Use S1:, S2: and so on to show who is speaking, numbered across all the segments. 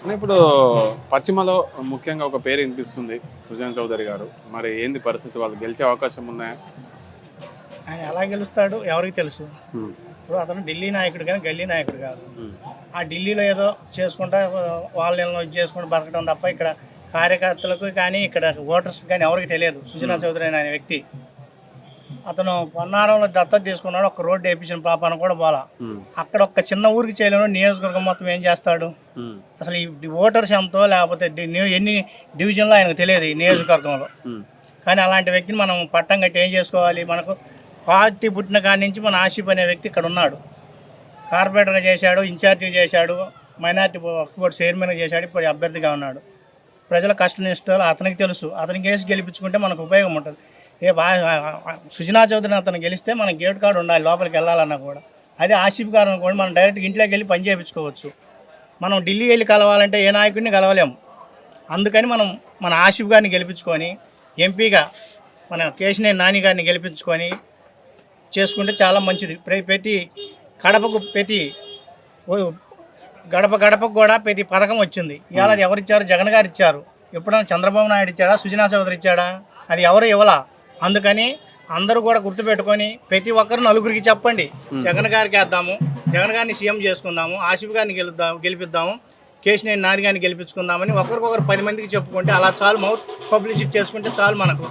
S1: ఇప్పుడు పశ్చిమలో ముఖ్యంగా ఒక పేరు వినిపిస్తుంది సుజన్ చౌదరి గారు. మరి ఏంది పరిస్థితి? వాళ్ళు గెలిచే అవకాశం ఉన్నాయా?
S2: ఆయన ఎలా గెలుస్తాడు ఎవరికి తెలుసు? ఇప్పుడు అతను ఢిల్లీ నాయకుడు కానీ గల్లీ నాయకుడు కాదు. ఆ ఢిల్లీలో ఏదో చేసుకుంటా వాళ్ళని ఇది చేసుకుంటూ బతకడం తప్ప ఇక్కడ కార్యకర్తలకు కానీ ఇక్కడ ఓటర్స్ కానీ ఎవరికి తెలియదు. సుజనా చౌదరి అనే వ్యక్తి. అతను పొన్నారంలో దత్తత తీసుకున్నాడు ఒక రోడ్డు వేయించిన పాపాన కూడా పోలా. అక్కడ ఒక చిన్న ఊరికి చేయలేను నియోజకవర్గం మొత్తం ఏం చేస్తాడు? అసలు ఈ ఓటర్స్ ఎంతో లేకపోతే ఎన్ని డివిజన్లో ఆయనకు తెలియదు ఈ నియోజకవర్గంలో. కానీ అలాంటి వ్యక్తిని మనం పట్టం కట్టి ఏం చేసుకోవాలి? మనకు పార్టీ పుట్టిన కాడి నుంచి మన ఆసిఫ్ అనే వ్యక్తి ఇక్కడ ఉన్నాడు. కార్పొరేటర్గా చేశాడు ఇన్ఛార్జిగా చేశాడు మైనార్టీ బోర్డు చైర్మన్గా చేశాడు ఇప్పుడు అభ్యర్థిగా ఉన్నాడు. ప్రజల కష్ట నిష్టాలు అతనికి తెలుసు. అతనికి వేసి గెలిపించుకుంటే మనకు ఉపయోగం ఉంటుంది. ఏ సుజనా చౌదరిని అతను గెలిస్తే మన గేట్ కార్డు ఉండాలి లోపలికి వెళ్ళాలన్నా కూడా. అదే ఆసిఫ్ గారు కూడా మనం డైరెక్ట్గా ఇంట్లోకి వెళ్ళి పని చేయించుకోవచ్చు. మనం ఢిల్లీ వెళ్ళి కలవాలంటే ఏ నాయకుడిని కలవలేము అందుకని మనం మన ఆసిఫ్ గారిని గెలిపించుకొని ఎంపీగా మన కేశినేని నాని గారిని గెలిపించుకొని చేసుకుంటే చాలా మంచిది. ప్రతి కడపకు ప్రతి గడప గడపకు కూడా ప్రతి పథకం వచ్చింది. ఇవాళ అది ఎవరు ఇచ్చారు జగన్ గారు ఇచ్చారు. ఎప్పుడైనా చంద్రబాబు నాయుడు ఇచ్చాడా? సుజనా చౌదరి ఇచ్చాడా? అది ఎవరు ఇవ్వలా? అందుకని అందరూ కూడా గుర్తుపెట్టుకొని ప్రతి ఒక్కరు నలుగురికి చెప్పండి. జగన్ గారికి వేద్దాము జగన్ గారిని సీఎం చేసుకుందాము ఆసిఫ్ గారిని గెలుద్దాం గెలిపిద్దాము కేశినేని నాని గారిని గెలిపించుకుందామని ఒకరికొకరు పది మందికి చెప్పుకుంటే అలా చాలు మౌత్ పబ్లిసిటీ చేసుకుంటే చాలు మనకు.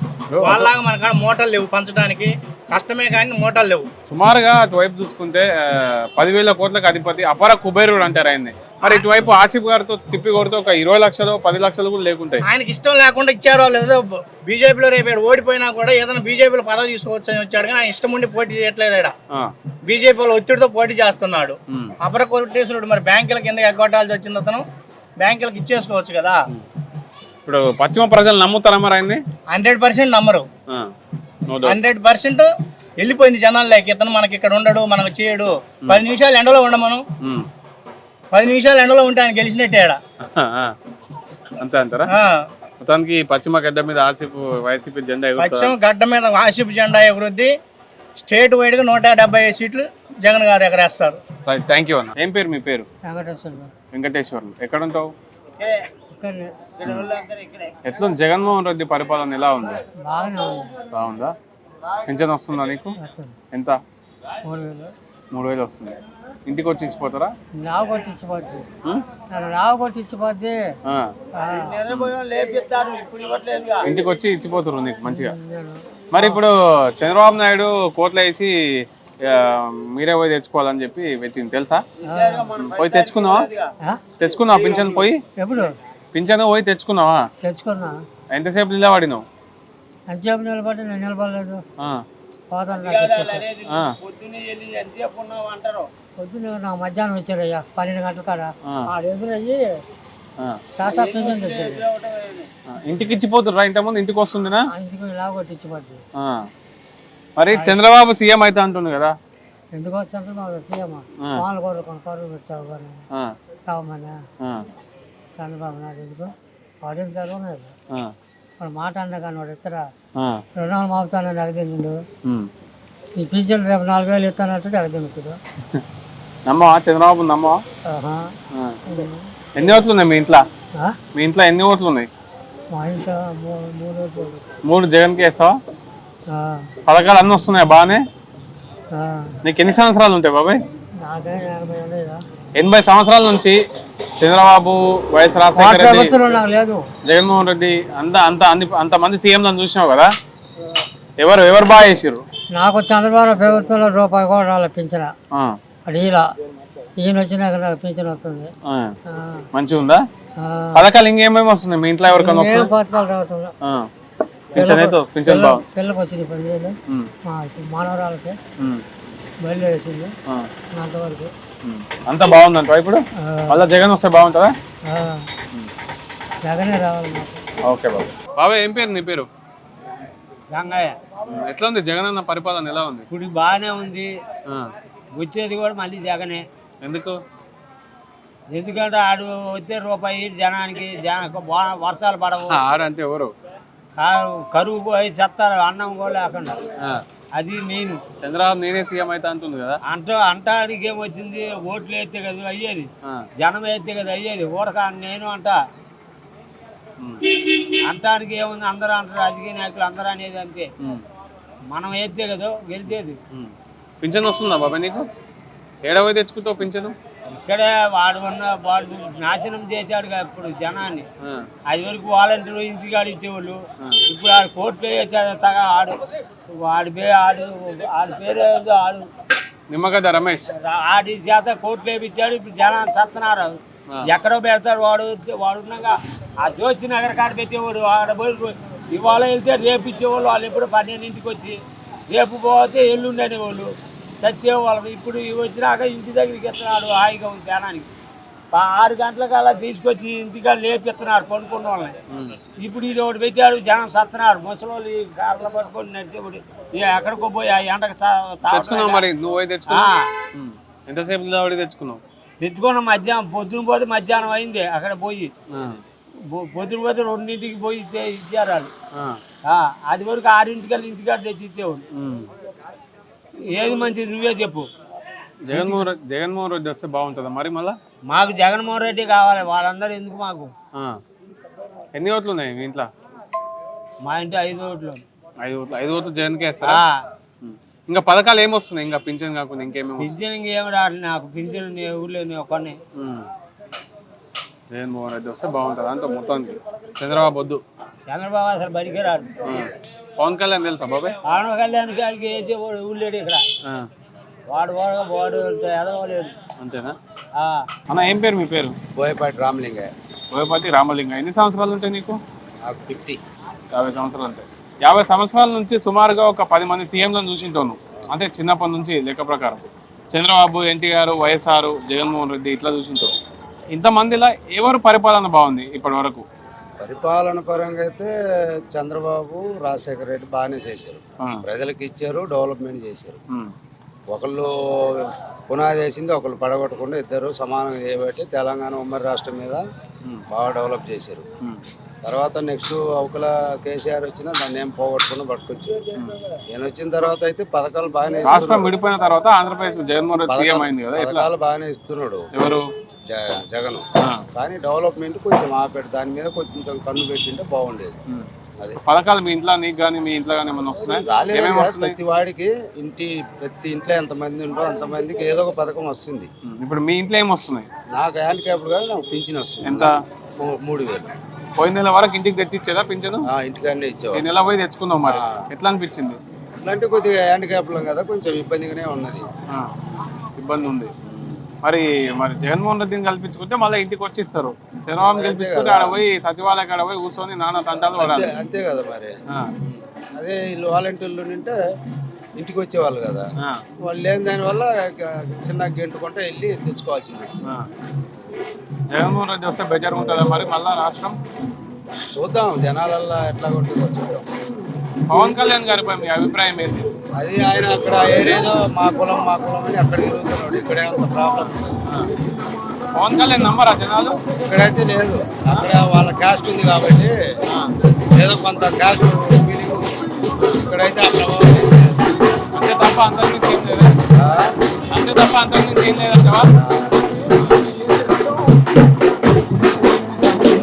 S2: వాళ్ళలాగా మన కాడ మోటార్లు లేవు పంచడానికి కష్టమే కానీ మోటార్లు లేవు.
S1: సుమారుగా అటువైపు చూసుకుంటే పదివేల కోట్లకు అధిపతి అపర కుబేరుడు అంటారు ఆయన్ని. మరి ఇటువైపు ఆసిఫ్ గారితో తిప్పి కొడితే ఒక ఇరవై లక్షలు పది లక్షలు కూడా లేకుంటాయి.
S2: ఆయనకి ఇష్టం లేకుండా ఇచ్చారో లేదో బీజేపీలో రేపు ఓడిపోయినా కూడా ఏదైనా బీజేపీలో పదవి తీసుకోవచ్చు అని వచ్చాడు కానీ ఆయన ఇష్టం ఉండి పోటీ చేయట్లేదు ఇక్కడ
S1: ఆ,
S2: బీజేపీలో ఒత్తిడితో పోటీ చేస్తున్నాడు. అపర కోటేశ్వరుడు మరి బ్యాంకుల కింద ఎగ్గొట్టాల్సి వచ్చింది అతను. బ్యాంకులకు ఇచ్చేసుకోవచ్చు కదా.
S1: ఇప్పుడు పశ్చిమ ప్రజలు నమ్ముతారా మరి
S2: హండ్రెడ్ పర్సెంట్ నమ్మరు. హండ్రెడ్ పర్సెంట్ వెళ్ళిపోయింది జనాల్లోకి. ఇతను మనకి ఇక్కడ ఉండడు మనకు చేయడు. పది నిమిషాలు ఎండలో ఉండమను. పది నిమిషాలు ఎండలో ఉంటే ఆయన గెలిచినట్టే
S1: అంతే అంటారా? మొత్తానికి పశ్చిమ గడ్డ మీద ఆసిఫ్ వైసీపీ జెండా?
S2: పశ్చిమ గడ్డ మీద ఆసిఫ్ జెండా అభివృద్ధి స్టేట్ వైడ్గా నూట డెబ్బై ఐదు సీట్లు జగన్ గారు ఎగరేస్తారు
S1: థ్యాంక్ యూ అన్న. ఏం పేరు మీ పేరు?
S2: వెంకటేశ్వర
S1: వెంకటేశ్వర్లు. ఎక్కడ ఉంటావు ఎట్లుంది? జగన్మోహన్ రెడ్డి పరిపాలన ఎలా ఉంది? బాగుందా? పింఛన్ వస్తుందా నీకు? ఎంత?
S2: మూడు వేలు
S1: వస్తుంది. ఇంటికి వచ్చి ఇచ్చిపోతారా?
S2: లావు కొట్టించిపోద్ది లావు కొట్టించిపోద్ది.
S1: ఇంటికి వచ్చి ఇచ్చిపోతారు నీకు మంచిగా. మరి ఇప్పుడు చంద్రబాబు నాయుడు కోట్లు వేసి మీరే పోయి తెచ్చుకోవాలని చెప్పి పెట్టింది. తెలుసా? పోయి తెచ్చుకున్నావా? తెచ్చుకున్నావా పింఛన్ పోయి?
S2: ఎప్పుడు?
S1: పింఛన్ పోయి తెచ్చుకున్నావా?
S2: తెచ్చుకున్నా.
S1: ఎంతసేపు నిలబడినావు?
S2: అంతసేపు నిలబడి నేను నిలబడలేదు. పొద్దున్న నా మధ్యాహ్నం వచ్చారయ్యా పన్నెండు గంటల కాడ ఎదురయ్యి పింఛన్ తెచ్చాడు
S1: ఆ, ఇంటికి ఇచ్చిపోతుర్రా ఇంతకుముందు ఇంటికి వస్తుందినా
S2: ఆ ఇంటికి కొట్టించిపోద్ది
S1: ఆ. మరి చంద్రబాబు సీఎం అయితే అంటుంది కదా?
S2: ఎందుకో చంద్రబాబు సీఎం. వాళ్ళు కోరుకొని కరువు పెట్టావు కానీ.
S1: ఆ,
S2: చావమని
S1: ఆ,
S2: చంద్రబాబు నాయుడు ఎందుకు? వాడు ఎందుకు వాడు మాట అన్న కానీ వాడు ఇతర రుణాలు మాపుతానని ఎగదిండు
S1: ఉమ్.
S2: ఈ పింఛన్ రేపు నాలుగు వేలు ఇస్తానంటే ఎగదింగుతాడు.
S1: నమ్మవా చంద్రబాబు నమ్మవా. ఎన్ని ఓట్లు ఉన్నాయి మీ ఇంట్లో? మీ ఇంట్లో ఎన్ని ఓట్లు ఉన్నాయి
S2: మా ఇంట్లో మూడు
S1: మూడు జగన్కి వేస్తావా? పథకాలు అన్నీ వస్తున్నాయి బాగానే. నీకు ఎన్ని సంవత్సరాలు ఉంటాయి బాబాయ్?
S2: ఎనభై
S1: సంవత్సరాల నుంచి చంద్రబాబు వైఎస్ రాజశేఖర రెడ్డి జగన్మోహన్ రెడ్డి అంత అంత అన్ని అంతమంది సీఎంలను చూసినావు కదా? ఎవరు ఎవరు బాగా చేసిర్రు?
S2: నాకు చంద్రబాబు ప్రభుత్వంలో రూపాయి కూడా రాలే పింఛన. ఇలా. ఈయన వచ్చినాక నాకు పింఛన్ వస్తుంది.
S1: మంచిగా ఉందా. పథకాలు ఇంకేమేమి వస్తున్నాయి? మీ ఇంట్లో ఎవరికైనా
S2: పథకాలు రావటం.
S1: పింఛన్ అయితే పింఛన్ బాగు.
S2: పిల్లలకు వచ్చినాయి పదివేలు. మా మానవరాలకి బయలుదేరేసింది. అంతవరకు
S1: ఉమ్. అంతా బాగుందంట ఇప్పుడు? మళ్ళీ జగన్ వస్తే బాగుంటుందా.
S2: జగనే రావాలి
S1: ఓకే బాబు. బాబాయ్ ఏం పేరు నీ పేరు?
S2: గంగయ్య.
S1: ఎట్లా ఉంది జగన్ అన్న పరిపాలన ఎలా ఉంది?
S2: ఇప్పుడు బాగానే ఉంది. వచ్చేది కూడా మళ్ళీ జగనే.
S1: ఎందుకు?
S2: ఎందుకంటే ఆడు వచ్చే రూపాయి జనానికి వర్షాలు పడవు.
S1: ఆడంటే ఎవరు?
S2: కరువు పోయి చెత్తారు అన్నం కూడా లేకుండా.
S3: అది మెయిన్
S1: చంద్రబాబు నేనే సీఎం అయితే అంటుంది కదా?
S3: అంట అంటానికి ఏమొచ్చింది? ఓట్లు వేస్తే కదా అయ్యేది. జనం వేస్తే కదా అయ్యేది. ఊరక నేను అంట. అంటానికి ఏముంది? అందరూ అంటారు రాజకీయ నాయకులు అందరూ అనేది అంతే. మనం వేస్తే కదా గెలిచేది.
S1: పింఛన్ వస్తుందా బాబాయ్ నీకు? ఏడవ తెచ్చుకుంటావు పింఛను?
S3: ఇక్కడే వాడు ఉన్న వాడు నాశనం చేశాడు ఇప్పుడు జనాన్ని. అది వరకు వాలంటీర్లు ఇంటికాడ ఇచ్చేవాళ్ళు. ఇప్పుడు ఆడు కోర్టులో వేసాడు తగ ఆడు. వాడి పేరు ఆడు ఆడి పేరు ఆడు.
S1: నిమ్మగడ్డ రమేష్.
S3: ఆడి చేత కోర్టులో వేపించాడు ఇప్పుడు జనాన్ని సత్తున్నారు. ఎక్కడో పెడతాడు వాడు వాడు ఉన్నాగా. ఆ జోచి నగర కాడ పెట్టేవాడు ఆడ పోయి ఇవాళ వెళ్తే రేపు ఇచ్చేవాళ్ళు వాళ్ళు ఎప్పుడు పన్నెండింటికి వచ్చి రేపు పోతే ఎల్లుండి అనేవాళ్ళు చచ్చేవాళ్ళు. ఇప్పుడు వచ్చినాక ఇంటి దగ్గరికి ఎత్తున్నాడు హాయిగా ఉంది ఆ ఆరు గంటలకు అలా తీసుకొచ్చి ఇంటికాడ లేపిస్తున్నారు పడుకున్న వాళ్ళని. ఇప్పుడు ఇది ఒకటి పెట్టాడు జనం సత్తున్నారు. ముసలోళ్ళు ఈ కార్లు పట్టుకొని ఇక ఎక్కడికో పోయి ఆ ఎండకు
S1: తెచ్చుకున్నావు మరి? నువ్వు పోయి
S3: ఆ,
S1: తెచ్చుకున్నావు ఉమ్. ఎంతసేపు నిలబడి తెచ్చుకున్నావు?
S3: తెచ్చుకున్న మధ్యాహ్నం పొద్దున పోతే మధ్యాహ్నం అయింది అక్కడ పోయి. పొద్దున పోతే రెండింటికి పోయి ఇచ్చే- ఇచ్చారు వాళ్ళు. అది వరకు ఆరింటికల్లా ఇంటికాడ తెచ్చి ఇచ్చేవాడు. ఏది మంచిది నువ్వే చెప్పు.
S1: జగన్మోహన్ రెడ్డి జగన్మోహన్ రెడ్డి వస్తే బాగుంటుందా? మరి మళ్ళా?
S3: మాకు జగన్మోహన్ రెడ్డి కావాలి వాళ్ళందరూ ఎందుకు మాకు?
S1: ఆ. ఎన్ని ఓట్లు ఉన్నాయి మీ ఇంట్లో?
S3: మా ఇంటి ఐదు ఓట్లు.
S1: ఐదు ఓట్లు ఐదు ఓట్లు జగన్కే వేస్తారా?
S3: ఆ,
S1: ఉమ్. ఇంకా పథకాలు ఏమొస్తున్నాయి ఇంకా పింఛన్ కాకుండా ఇంకేమేమి
S3: పింఛన్ ఇంకేం రావట్లేదు నాకు పింఛన్ నీ ఊళ్ళో నీ
S1: ఉమ్. జగన్మోహన్ రెడ్డి వస్తే బాగుంటుంది? అంత మొత్తానికి. చంద్రబాబు వద్దు.
S3: చంద్రబాబు అసలు బడికే రాడు.
S1: ఆ. పవన్ కళ్యాణ్ తెలుసా బాబాయ్?
S3: పవన్ కళ్యాణ్ గారికి వేసేవాడు ఊళ్ళేడు ఇక్కడ.
S1: ఆ.
S3: వాడు వాడు వాడు ఎదవలేడు
S1: అంతేనా?
S3: ఆ,
S1: అన్న ఏం పేరు మీ పేరు?
S4: బోయపాటి రామలింగ
S1: బోయపాటి రామలింగ ఎన్ని సంవత్సరాలు ఉంటాయి నీకు?
S4: ఫిఫ్టీ.
S1: యాభై సంవత్సరాలు ఉంటాయి. యాభై సంవత్సరాల నుంచి సుమారుగా ఒక పది మంది సీఎంలను చూసింటాను అంటే చిన్నప్పటి నుంచి లెక్క ప్రకారం. చంద్రబాబు ఎన్టీఆర్ వైఎస్ఆర్ జగన్మోహన్ రెడ్డి ఇట్లా చూసింటావు. ఇంతమందిలా ఎవరు పరిపాలన బాగుంది ఇప్పటి వరకు?
S4: పరిపాలన పరంగా అయితే చంద్రబాబు రాజశేఖర రెడ్డి బాగానే చేశారు. ప్రజలకు ఇచ్చారు డెవలప్మెంట్ చేశారు. ఒకళ్ళు పునాది వేసింది ఒకళ్ళు పడగొట్టకుండా ఇద్దరు సమానంగా చేయబట్టి తెలంగాణ ఉమ్మడి రాష్ట్రం మీద బాగా డెవలప్ చేశారు. తర్వాత నెక్స్ట్ అవకల కేసీఆర్ వచ్చినా దాన్ని ఏం పోగొట్టకుండా పట్టుకొచ్చి. నేను వచ్చిన తర్వాత అయితే పథకాలు బాగానే
S1: రాష్ట్రం విడిపోయిన తర్వాత ఆంధ్రప్రదేశ్ జగన్మోహన్ రెడ్డి సీఎం అయింది కదా ఎట్లా?
S4: పథకాలు బాగానే ఇస్తున్నాడు.
S1: ఎవరు?
S4: జగన్. కానీ డెవలప్మెంట్ కొంచెం ఆపాడు. దాని మీద కొంచెం కన్ను పెట్టింటే బాగుండేది. అదే.
S1: పథకాలు మీ ఇంట్లో నీకు కానీ మీ ఇంట్లో కానీ ఏమైనా వస్తున్నాయి?
S4: రాలేదు ప్రతి వాడికి ఇంటి ప్రతి ఇంట్లో ఎంతమంది ఉంటో అంతమందికి ఏదో ఒక పథకం వస్తుంది.
S1: ఇప్పుడు మీ ఇంట్లో ఏం వస్తున్నాయి?
S4: నాకు హ్యాండిక్యాప్ కాదు నాకు పింఛన్ వస్తుంది.
S1: ఎంత?
S4: మూడు వేలు.
S1: పోయిన నెల వరకు ఇంటికి తెచ్చి ఇచ్చేదా పింఛను?
S4: ఆ, ఇంటికాడనే
S1: ఈ నెల పోయి తెచ్చుకుందాం మరి. ఎట్లా అనిపించింది?
S4: అట్లాంటి కొద్దిగా హ్యాండిక్యాప్లం కదా కొంచెం ఇబ్బందిగానే ఉన్నది.
S1: ఆ, ఇబ్బంది ఉంది. మరి మరి జగన్మోహన్ రెడ్డిని కల్పించుకుంటే మళ్ళీ ఇంటికి వచ్చి ఇస్తారు చంద్రబాబు గెలిపించుకుంటే ఆడ పోయి సచివాలయ కాడ పోయి కూర్చొని నాన్న తంటాలు పడాలి.
S4: అంతే- అంతే కదా మరి.
S1: ఆ,
S4: అదే వీళ్ళు వాలంటీర్లు ఉంటే ఇంటికి వచ్చేవాళ్ళు కదా.
S1: ఆ,
S4: వాళ్ళు లేని దానివల్ల చిన్న గెంటుకుంటే వెళ్ళి తెచ్చుకోవాల్సింది. వచ్చింది
S1: ఆ. జగన్మోహన్ రెడ్డి వస్తే బెటర్ ఉంటుందా మరి? మళ్ళా రాష్ట్రం?
S4: చూద్దాం జనాలల్లో ఎట్లా ఉంటుందో చూద్దాం.
S1: పవన్ కళ్యాణ్ గారిపై మీ అభిప్రాయం ఏంటి?
S4: అది ఆయన అక్కడ ఏరేదో మా కులం మా కులం అని అక్కడ తిరుగుతున్నాడు. ఇక్కడే అంత ప్రాబ్లం.
S1: పవన్ కళ్యాణ్ నమ్మరా జనాలు?
S4: ఇక్కడైతే లేదు. అక్కడ వాళ్ళ క్యాస్ట్ ఉంది కాబట్టి ఏదో కొంత క్యాస్ట్ ఫీలింగ్ ఇక్కడైతే ఆ ప్రభావం లేదు.
S1: అంతే తప్ప అంతకుమించి ఏం లేదా?
S4: ఆ?
S1: అంతే తప్ప అంతకుమించి ఏం లేదంటావా.